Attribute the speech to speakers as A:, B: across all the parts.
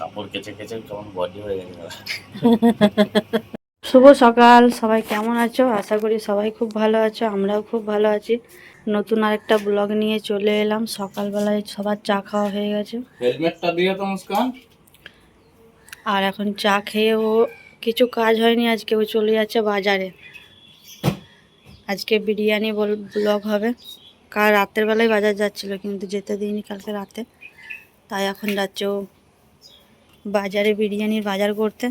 A: কাপড় কেচে কেচে কেমন বডি হয়ে গেছে
B: শুভ সকাল সবাই কেমন আছো? আশা করি সবাই খুব ভালো আছো আমরাও খুব ভালো আছি। নতুন আরেকটা ব্লগ নিয়ে চলে এলাম। সকালবেলায় সবার চা খাওয়া হয়ে গেছে।
A: হেলমেটটা দিয়ে তো মুস্কান।
B: আর এখন চা খেয়ে ও কিছু কাজ হয়নি আজকে ও চলে যাচ্ছে বাজারে। আজকে বিরিয়ানি বল ব্লগ হবে। কাল রাতের বেলায় বাজার যাচ্ছিল কিন্তু যেতে দিইনি কালকে রাতে। তাই এখন যাচ্ছে ও বাজারে বিরিয়ানির বাজার করতে।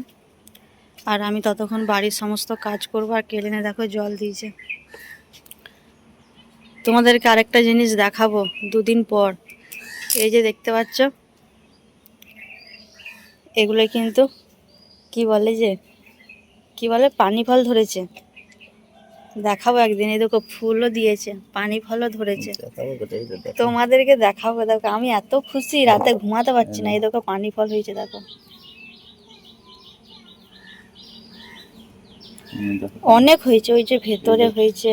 B: আর আমি ততক্ষণ বাড়ির সমস্ত কাজ করব। আর কেলেনে দেখো জল দিয়েছে। তোমাদেরকে আরেকটা জিনিস দেখাবো দুদিন পর। এই যে দেখতে পাচ্ছ, এগুলো কিন্তু কি বলে যে, কি বলে পানি ফল ধরেছে। দেখাবো একদিন। এই দেখো ফুলও দিয়েছে পানি ফলও ধরেছে। তোমাদেরকে দেখাবো দেখো আমি এত খুশি রাতে ঘুমাতে পারছি না। এই দেখো পানি ফল হয়েছে দেখো। অনেক হয়েছে ওই যে ভেতরে হয়েছে।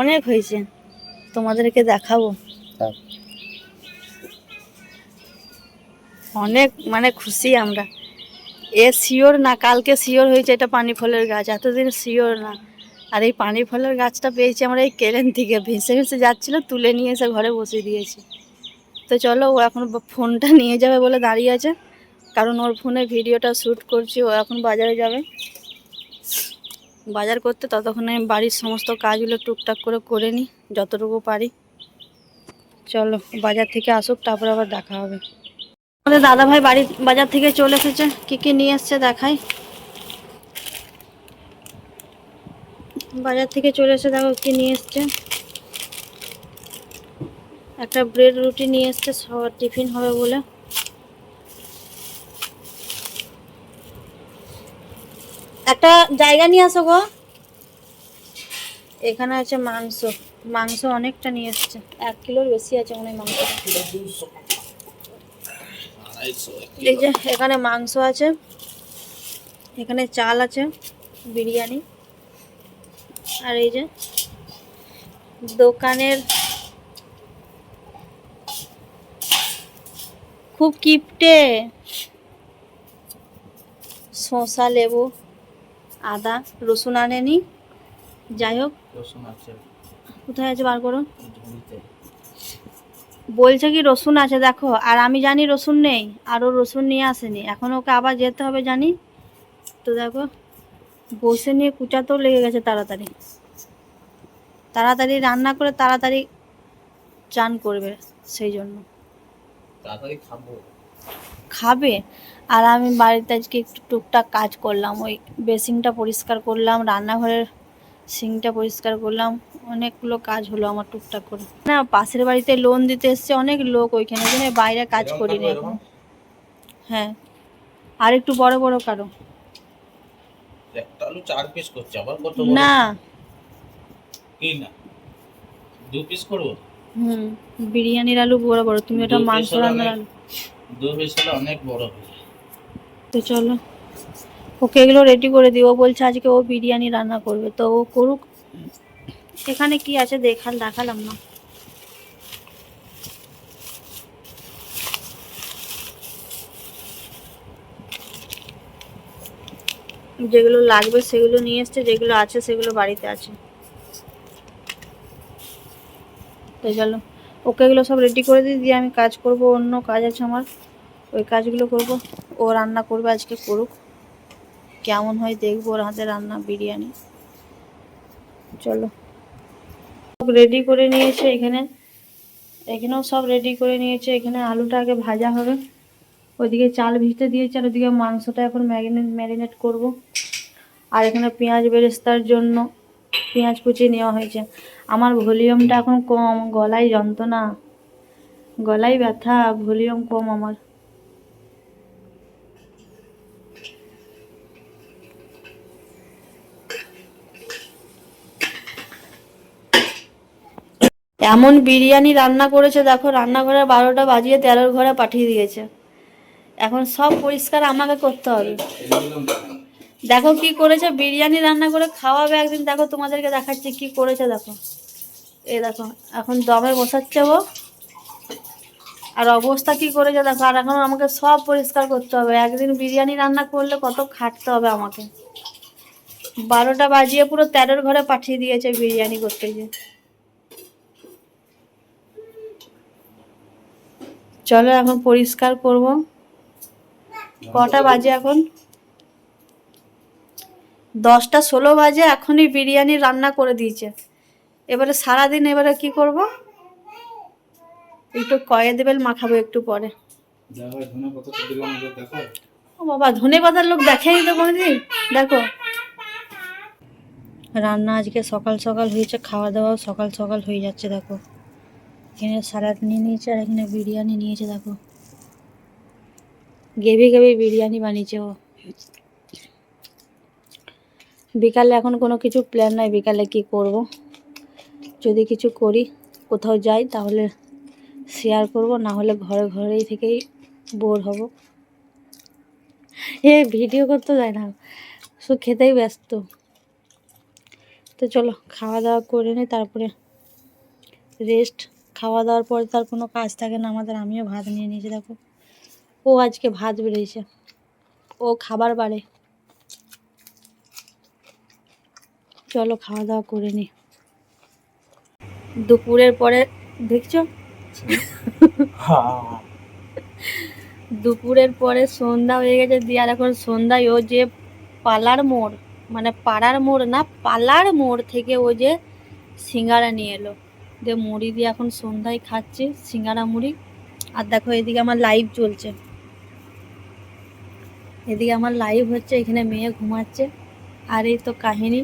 B: অনেক হয়েছে। তোমাদেরকে দেখাবো। অনেক মানে খুশি আমরা। এ শিওর না, কালকে শিওর হয়েছে এটা পানি ফলের গাছ, এতদিন শিওর না। আর এই পানি ফলের গাছটা পেয়েছি আমরা এই কেলেন থেকে ভেসে ভেসে যাচ্ছিল, তুলে নিয়ে এসে ঘরে বসিয়ে দিয়েছি। তো চলো, ও এখন ফোনটা নিয়ে যাবে বলে দাঁড়িয়ে আছে, কারণ ওর ফোনে ভিডিওটা শ্যুট করছি, ও এখন বাজারে যাবে। বাজার করতে ততক্ষণে আমি বাড়ির সমস্ত কাজগুলো টুকটাক করে করে নিই, যতটুকু পারি। চলো, বাজার থেকে আসুক, তারপর আবার দেখা হবে। আমাদের দাদা ভাই বাড়ি বাজার থেকে চলে এসেছে। কি কি নিয়ে এসছে দেখাই। বাজার থেকে চলে এসে দেখো কি নিয়ে এসছে। একটা ব্রেড রুটি নিয়ে এসছে, সবার টিফিন হবে বলে। একটা জায়গা নিয়ে আসো গো। এখানে আছে মাংস। মাংস অনেকটা নিয়ে এসছে। এক কিলোর বেশি আছে মনে হয়
A: আড়াইশো
B: এই যে এখানে মাংস আছে এখানে চাল আছে বিরিয়ানি আর এই যে দোকানের খুব কিপটে শসা লেবু আদা রসুন আনেনি। যাই হোক
A: রসুন আছে।
B: কোথায় আছে বার করো? বলছে কি রসুন আছে দেখো। আর আমি জানি রসুন নেই আর ও রসুন নিয়ে আসেনি। এখন ওকে আবার যেতে হবে জানি? তো দেখো বসে নিয়ে কুচাতেও লেগে গেছে তাড়াতাড়ি। তাড়াতাড়ি রান্না করে তাড়াতাড়ি চান করবে সেই জন্য।
A: খাবে।
B: আর আমি বাড়িতে আজকে একটু টুকটাক কাজ করলাম। ওই বেসিনটা পরিষ্কার করলাম রান্নাঘরের সিঙ্কটা পরিষ্কার করলাম। অনেকগুলো কাজ হলো আমার টুকটাক করে। না পাশের বাড়িতে লোন দিতে এসছে অনেক লোক ওইখানে ওই জন্য বাইরে কাজ করি না। এখন হ্যাঁ। আর একটু বড় বড় কারও।
A: একটা আলু চার পিস করছে আবার কত
B: না।
A: কি না? দু পিস করব?
B: হুম বিরিয়ানির আলু বড় বড়। তুমি ওটা
A: দু piece
B: মাংস রান্নার আলু।
A: দু পিস হলে অনেক বড়
B: তো চলো। ওকে এগুলো রেডি করে দিই ও বলছে আজকে ও বিরিয়ানি রান্না করবে। তো ও করুক। এখানে কি আছে দেখাল দেখালাম না। যেগুলো লাগবে সেগুলো নিয়ে এসছে, যেগুলো আছে সেগুলো বাড়িতে আছে। তো চলো, ওকে এগুলো সব রেডি করে দিই, দিয়ে আমি কাজ করব, অন্য কাজ আছে আমার। ওই কাজগুলো করব, ও রান্না করবে আজকে করুক। কেমন হয় দেখব ওর হাতে রান্না, বিরিয়ানি। চলো। রেডি করে নিয়েছে এখানে। এখানেও সব রেডি করে নিয়েছে। এখানে আলুটা আগে ভাজা হবে। ওইদিকে চাল ভিজতে দিয়েছে আর ওইদিকে মাংসটা এখন ম্যারিনেট ম্যারিনেট করব। আর এখানে পেঁয়াজ বেরেস্তার জন্য পেঁয়াজ কুচি নেওয়া হয়েছে। আমার ভলিউমটা এখন কম, গলায় যন্ত্রণা। গলায় ব্যথা, ভলিউম কম আমার। এমন বিরিয়ানি রান্না করেছে, দেখো রান্নাঘরে বারোটা বাজিয়ে তেরোর ঘরে পাঠিয়ে দিয়েছে। এখন সব পরিষ্কার আমাকে করতে হবে। দেখো কি করেছে, বিরিয়ানি রান্না করে খাওয়াবে একদিন। দেখো তোমাদেরকে দেখাচ্ছি কি করেছে, দেখো। এ দেখো, এখন দমে বসাচ্ছে ও। আর অবস্থা কি করেছে, দেখো। আর এখন আমাকে সব পরিষ্কার করতে হবে। একদিন বিরিয়ানি রান্না করলে কত খাটতে হবে আমাকে। বারোটা বাজিয়ে পুরো তেরোর ঘরে পাঠিয়ে দিয়েছে বিরিয়ানি করতে গিয়ে। চলো এখন পরিষ্কার করব। কটা বাজে এখন? দশটা ষোলো বাজে এখনই বিরিয়ানি রান্না করে দিয়েছে। এবারে সারাদিন এবারে কি করব? একটু কয়ে দেবেল মাখাবো একটু পরে। ও বাবা ধনে পাতার লোক দেখেনি তো কোনোদিন। দেখো। রান্না আজকে সকাল সকাল হয়েছে খাওয়া দাওয়াও সকাল সকাল হয়ে যাচ্ছে দেখো। এখানে স্যালাড নিয়ে নিয়েছে আর এখানে বিরিয়ানি নিয়েছে, দেখো। গেবি গেবি বিরিয়ানি বানিয়েছে ও। বিকালে এখন কোনো কিছু প্ল্যান নাই, বিকালে কি করব? যদি কিছু করি, কোথাও যাই, তাহলে শেয়ার করব, না হলে ঘরে ঘরেই থেকেই বোর হব। এ, ভিডিও করতে যায় না। শুধু খেতেই ব্যস্ত। তো চলো, খাওয়া দাওয়া করে নিই তারপরে রেস্ট খাওয়া দাওয়ার পরে তার কোনো কাজ থাকে না আমাদের আমিও ভাত নিয়ে নিয়েছি দেখো। ও আজকে ভাত বেড়েছে। ও খাবার বাড়ে। চলো খাওয়া দাওয়া করে নি। দুপুরের পরে দেখছ? দুপুরের পরে সন্ধ্যা হয়ে গেছে দিয়ে আর এখন সন্ধ্যায় ও যে পালার মোড় মানে পাড়ার মোড় না পালার মোড় থেকে ও যে সিঙ্গারা নিয়ে এলো। দিয়ে মুড়ি দিয়ে এখন সন্ধ্যায় খাচ্ছি সিঙ্গারা মুড়ি। আর দেখো এদিকে আমার লাইভ চলছে। এদিকে আমার লাইভ হচ্ছে এখানে মেয়ে ঘুমাচ্ছে। আর এই তো কাহিনী।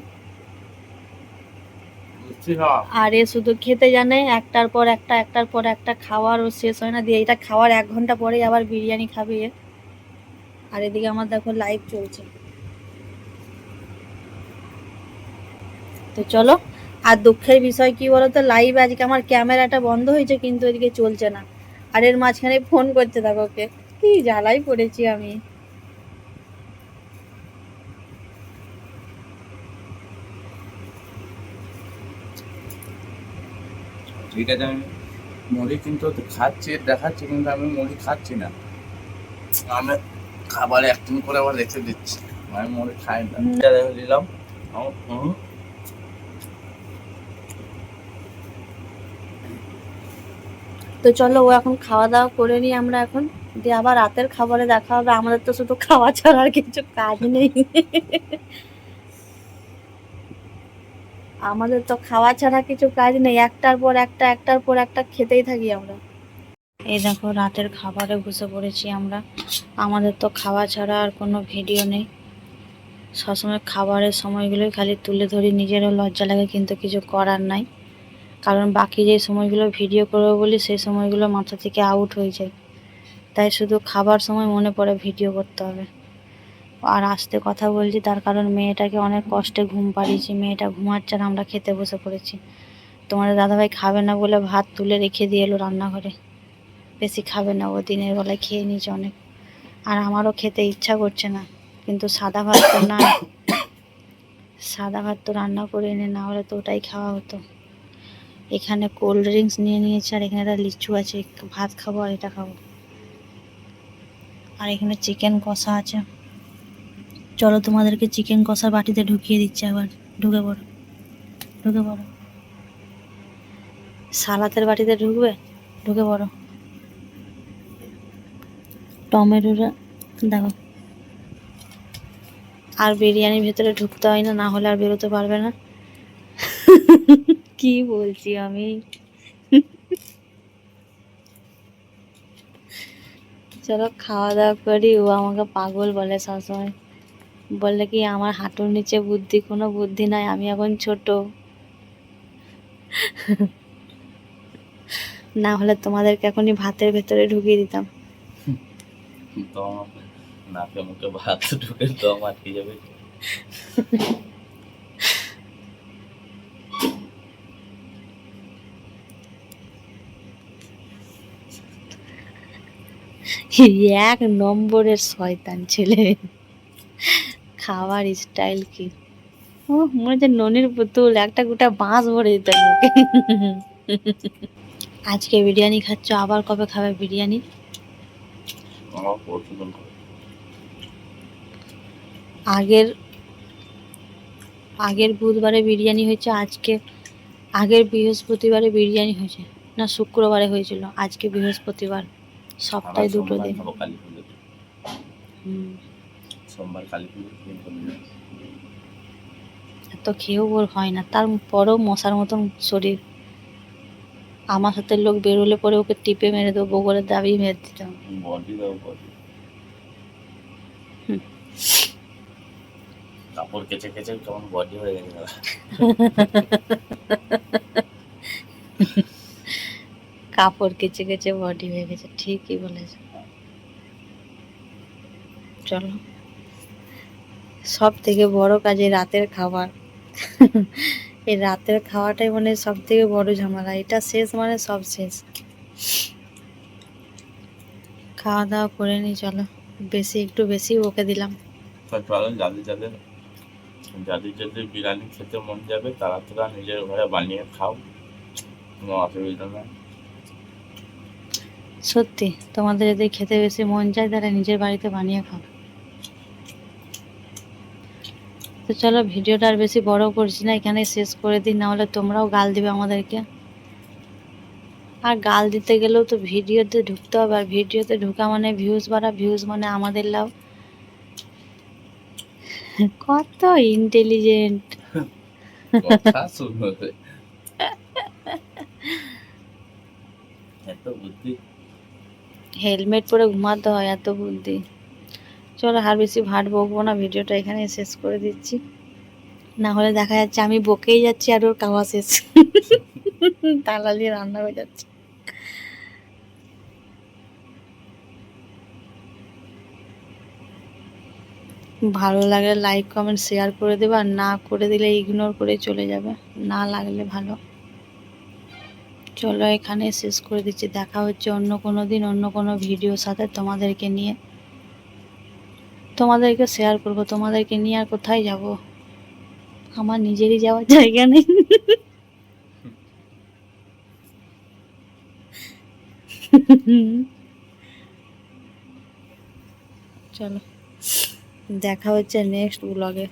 B: আর এ শুধু খেতে জানে একটার পর একটা একটার পর একটা খাওয়ার ও শেষ হয় না। দিয়ে এটা খাওয়ার এক ঘণ্টা পরেই আবার বিরিয়ানি খাবে এ। আর এদিকে আমার দেখো লাইভ চলছে। তো চলো আর দুঃখের বিষয় কি বলতো? লাইভ আজকে আমার ক্যামেরাটা বন্ধ হয়েছে কিন্তু এদিকে চলছে না। আর এর মাঝখানে ফোন করতে থাকো ওকে। কি জ্বালাই পড়েছি আমি।
A: ঠিক আছে আমি মুড়ি কিন্তু খাচ্ছি দেখাচ্ছি কিন্তু আমি মুড়ি খাচ্ছি না। আমি খাবার একদিন করে আবার রেখে দিচ্ছি। আমি মুড়ি খাই না। দিলাম হুম,
B: তো চলো ও এখন খাওয়া দাওয়া করে নিই আমরা এখন। দিয়ে আবার রাতের খাবারে দেখা হবে। আমাদের তো শুধু খাওয়া ছাড়া আর কিছু কাজ নেই। আমাদের তো খাওয়া ছাড়া কিছু কাজ নেই। একটার পর একটা, একটার পর একটা খেতেই থাকি আমরা। এই দেখো রাতের খাবারে বসে পড়েছি আমরা। আমাদের তো খাওয়া ছাড়া আর কোনো ভিডিও নেই। সবসময় খাবারের সময়গুলোই খালি তুলে ধরি। নিজেরও লজ্জা লাগে কিন্তু কিছু করার নাই। কারণ বাকি যে সময়গুলো ভিডিও করব বলি, সেই সময়গুলো মাথা থেকে আউট হয়ে যায়। তাই শুধু খাবার সময় মনে পড়ে ভিডিও করতে হবে। আর আসতে কথা বলছি, তার কারণ মেয়েটাকে অনেক কষ্টে ঘুম পাড়িয়েছি। মেয়েটা ঘুমাচ্ছে আর আমরা খেতে বসে পড়েছি। তোমাদের দাদাভাই খাবে না বলে ভাত তুলে রেখে দিয়ে এলো রান্নাঘরে। বেশি খাবে না, ও দিনের বেলায় খেয়ে নিয়েছে অনেক। আর আমারও খেতে ইচ্ছা করছে না, কিন্তু সাদা ভাত তো না। সাদা ভাত তো রান্না করে এনে না হলে তো ওটাই খাওয়া হতো। এখানে কোল্ড ড্রিঙ্কস নিয়ে নিয়েছে, আর এখানে একটা লিচু আছে, ভাত খাব আর এটা খাব। আর এখানে চিকেন কষা আছে। চলো তোমাদেরকে চিকেন কষার বাটিতে ঢুকিয়ে দিচ্ছে আবার। ঢুকে পড়ো। ঢুকে পড়ো। সালাতের বাটিতে ঢুকবে? ঢুকে পড়ো। টমেটোটা দেখো। আর বিরিয়ানির ভেতরে ঢুকতে হয় না না হলে আর বেরোতে পারবে না। কি বলছি আমি? চলো খাওয়া দাওয়া করি। ও আমাকে পাগল বলে সবসময়। বললে কি, আমার হাঁটুর নিচে বুদ্ধি, কোনো বুদ্ধি নাই, আমি এখন ছোট। না হলে তোমাদেরকে এখনই ভাতের ভেতরে ঢুকিয়ে দিতাম।
A: নাকে মুখে ভাত ঢুকে দম আটকে যাবে।
B: এক নম্বরের শয়তান ছেলে। খাবার স্টাইল কি? ও মনে হচ্ছে ননির পুতুল একটা গোটা বাঁশ ভরে দিত আজকে বিরিয়ানি খাচ্ছ আবার কবে খাবে বিরিয়ানি? আগের আগের বুধবারে বিরিয়ানি হয়েছে আজকে আগের বৃহস্পতিবারে বিরিয়ানি হয়েছে। না শুক্রবারে হয়েছিল আজকে বৃহস্পতিবার। সপ্তাহে দুটো দিন।
A: খাব কালী পুজো সোমবার কালী পুজো করে।
B: এত খেয়েও ওর হয় না। তারপরেও মশার মতন শরীর। আমার সাথে লোক বেরোলে পরে ওকে টিপে মেরে দেবো বগলের দাবি মেরে দিতাম।
A: কাপড় কেচে কেচে কেমন বডি হয়ে গেছে।
B: কাপড় কেচে কেচে বডি হয়ে গেছে, ঠিকই বলেছে। চলো। সব থেকে বড় কাজ রাতের খাবার। এই রাতের খাওয়াটাই মানে সব থেকে বড় ঝামেলা, এটা শেষ মানে সব শেষ। খাওয়া দাওয়া করে নি, চলো। বেশি, একটু বেশি ওকে দিলাম।
A: যাদের যাদের যাদের বিরিয়ানি খেতে মন যাবে, তারা তারা নিজের ঘরে বানিয়ে খাও। কোনো অসুবিধা নেই।
B: সত্যি, তোমাদের যদি খেতে বেশি মন চায় তাহলে নিজের বাড়িতে বানিয়ে খাও। তো চলো, ভিডিওটা আর বেশি বড় করছি না, এখানে শেষ করে দিই না হলে তোমরাও গাল দিবে আমাদেরকে। আর গাল দিতে গেলেও তো ভিডিওতে ঢুকতে হবে, আর ভিডিওতে ঢুকা মানে ভিউজ বাড়া ভিউজ মানে আমাদের লাভ। কত ইন্টেলিজেন্ট
A: এত বুদ্ধি।
B: হেলমেট পরে ঘুমাতে হয়, এত বুদ্ধি। চলো আর বেশি ভাট বকবো না, ভিডিওটা এখানে শেষ করে দিচ্ছি। না হলে দেখা যাচ্ছে আমি বকেই যাচ্ছি আর ওর কাওয়া শেষ। তালা দিয়ে রান্না হয়ে যাচ্ছে। ভালো লাগলে লাইক কমেন্ট শেয়ার করে দেবে আর না করে দিলে ইগনোর করে চলে যাবে। না লাগলে ভালো। চলো এখানে শেষ করে দিচ্ছি। দেখা হচ্ছে অন্য কোনো দিন, অন্য কোনো ভিডিওর সাথে তোমাদেরকে নিয়ে। তোমাদেরকে শেয়ার করব, তোমাদেরকে নিয়ে আর কোথায় যাব? আমার নিজেরই যাওয়ার জায়গা নেই। চলো, দেখা হচ্ছে নেক্সট ব্লগে